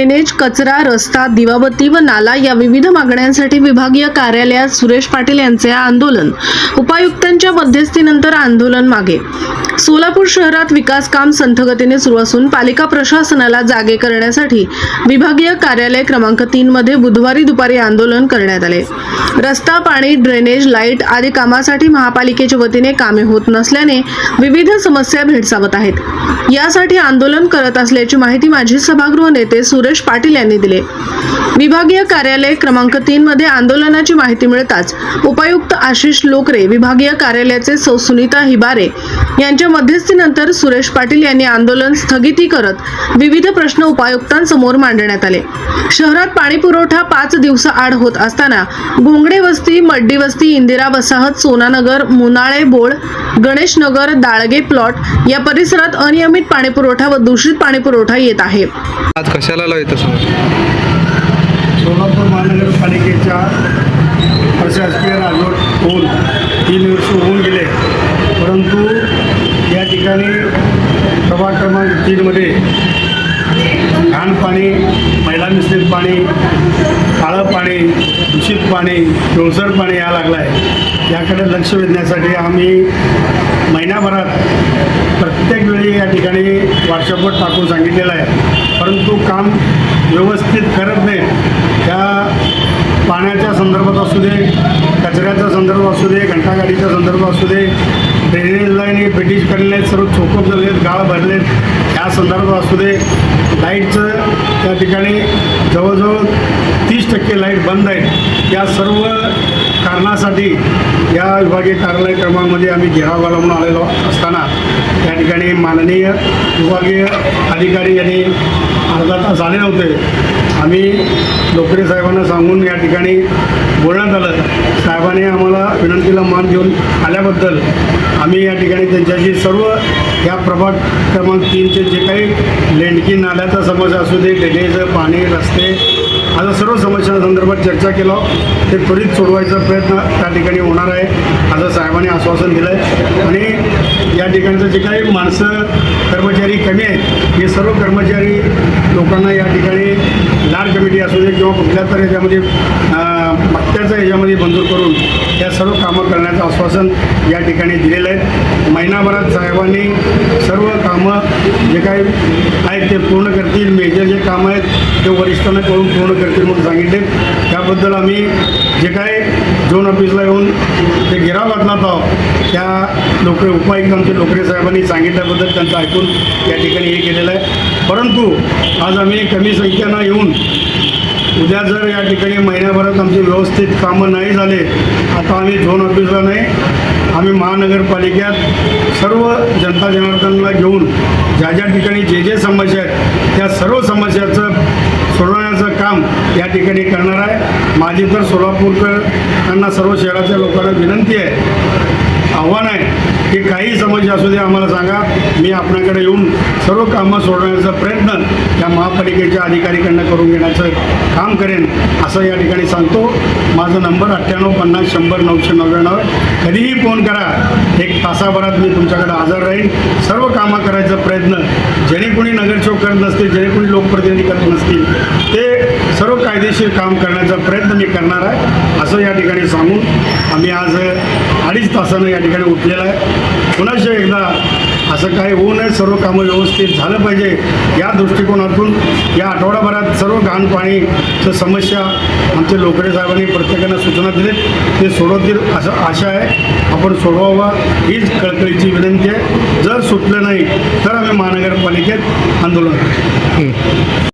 Drainage कचरा रस्ता दिवाबत्ती व नाला या विविध मागण्यांसाठी विभागीय कार्यालयात सुरेश पाटील यांचे आंदोलन. उपायुक्तांच्या मध्यस्थीनंतर आंदोलन मागे. सोलापूर शहरात विकास काम संथगतीने सुरू असून पालिका प्रशासनाला जागे करण्यासाठी विभागीय कार्यालय क्रमांक तीन मध्ये बुधवारी दुपारी आंदोलन करण्यात आले. रस्ता पाणी ड्रेनेज लाइट आदी कामासाठी महापालिकेच्या वतीने कामे होत नसल्याने विविध समस्या भेडसावत आहेत. यासाठी आंदोलन करत असल्याची माहिती माजी सभागृह नेते सुरेश पाटील यांनी दिले. विभागीय कार्यालय क्रमांक तीन मध्ये आंदोलनाची माहिती मिळताच उपायुक्त आशिष लोकरे विभागीय कार्यालयाचे सौ सुनीता हिबारे यांच्या मध्यस्थीनंतर सुरेश पाटील यांनी आंदोलन स्थगिती करत विविध प्रश्न उपायुक्तांसमोर मांडण्यात आले. शहरात पाणी पुरवठा पाच दिवसाआड होत असताना घोंगडे वस्ती मड्डी वस्ती इंदिरा वसाहत सोनानगर मुनाळे बोळ गणेश नगर दाळगे प्लॉट या परिसरात अनियमित पाणी पुरवठा व दूषित पाणी पुरवठा येत आहे. आज कशाला सोलापूर महानगरपालिकेच्या प्रशासकीय राजवट होऊन तीन वर्ष होऊन गेले परंतु या ठिकाणी प्रभाग क्रमांक तीनमध्ये घाण पाणी मैला मिश्रित पाणी काळं पाणी दूषित पाणी पिवसर पाणी या लागलं आहे याकडे लक्ष वेधण्यासाठी आम्ही महिन्याभरात प्रत्येक वेळी या ठिकाणी व्हॉट्सअपवर टाकून सांगितलेलं आहे. परंतु काम व्यवस्थित करत नाही त्या पाण्याच्या संदर्भात असू दे कचऱ्याच्या संदर्भ असू दे घंटागाडीचा संदर्भ असू दे ड्रेनेज लाईन हे ब्रिटिश करलेले आहेत सर्व चोकप झालेत गाळ भरलेत त्या संदर्भ असू दे. लाईटचं त्या ठिकाणी जवळजवळ तीस टक्के लाइट बंद आहेत. या सर्व कारणासाठी या विभागीय कार्यालय क्रमांकमध्ये आम्ही घेराव घालून आलेलो असताना त्या ठिकाणी माननीय विभागीय अधिकारी यांनी अर्धा तास आले नव्हते. आम्ही लोकरे साहेबांना सांगून या ठिकाणी बोलण्यात आलं. साहेबांनी आम्हाला विनंतीला मान देऊन आल्याबद्दल आम्ही या ठिकाणी त्यांच्याशी सर्व या प्रभाग क्रमांक तीनचे जे काही लेंडकी नाल्याचा समस्या असू दे डेलेचं पाणी रस्ते आता सर्व समस्यांसंदर्भात चर्चा केलो. ते त्वरित सोडवायचा प्रयत्न त्या ठिकाणी होणार आहे असं साहेबांनी आश्वासन दिलं आहे आणि या ठिकाणचं जे काही माणसं कर्मचारी कमी आहेत. हे सर्व कर्मचारी लोकांना या ठिकाणी लाड कमिटी असू दे किंवा कुठल्या तर याच्यामध्ये अं, याच्यामध्ये मंजूर करून या सर्व कामं करण्याचं आश्वासन या ठिकाणी दिलेलं आहे. महिनाभरात साहेबांनी सर्व कामं जे काही आहेत ते पूर्ण करतील. मेजर जे कामं आहेत ते वरिष्ठांना करून पूर्ण करतील म्हणून सांगितले. त्याबद्दल आम्ही जे काय झोन ऑफिसला येऊन ते गिराव घातला आहोत त्या लोक उपायुक्त आमचे लोकरे साहेबांनी सांगितल्याबद्दल त्यांचं ऐकून या ठिकाणी हे केलेलं आहे. परंतु आज आम्ही कमी संख्येनं येऊन उद्या जर या ठिकाणी महिन्याभरात आमचे व्यवस्थित कामं नाही झाले आता आम्ही झोन ऑफिसला नाही आम्ही महानगरपालिकेत सर्व जनता जनार्दनला घेऊन ज्या ज्या ठिकाणी जे जे समस्या आहेत त्या सर्व समस्याचं सोडवण्याचं काम या ठिकाणी करणार आहे. माझी तर सोलापूरकरांना सर्व शहराच्या लोकांना विनंती आहे. आव्हान आहे की काही समस्या असू दे आम्हाला सांगा. मी आपल्याकडे येऊन सर्व कामं सोडवण्याचा प्रयत्न या महापालिकेच्या अधिकारीकडनं करून घेण्याचं काम करेन असं या ठिकाणी सांगतो. माझा नंबर अठ्ठ्याण्णव पन्नास शंभर नऊशे नव्याण्णव. कधीही फोन करा. एक तासाभरात मी तुमच्याकडे हजर राहीन. सर्व कामं करायचा प्रयत्न जेणे कोणी नगरसेवक करत नसतील जेणे कोणी लोकप्रतिनिधी करत नसतील ते सर्व कायदेशीर काम करण्याचा प्रयत्न मी करणार आहे असं या ठिकाणी सांगून आम्ही आज अडीच तासानं या ठिकाणी उठलेलं आहे. पुन्हा एकदा असं काही होऊ नये सर्व कामं व्यवस्थित झालं पाहिजे. या दृष्टिकोनातून या आठवडाभरात सर्व घाण पाणीचं समस्या आमचे लोकडे साहेबांनी प्रत्येकानं सूचना दिलीत. ते सोडवतील असं आशा आहे. आपण सोडवावा हीच कळकळीची विनंती आहे. जर सुटलं नाही तर आम्ही महानगरपालिकेत आंदोलन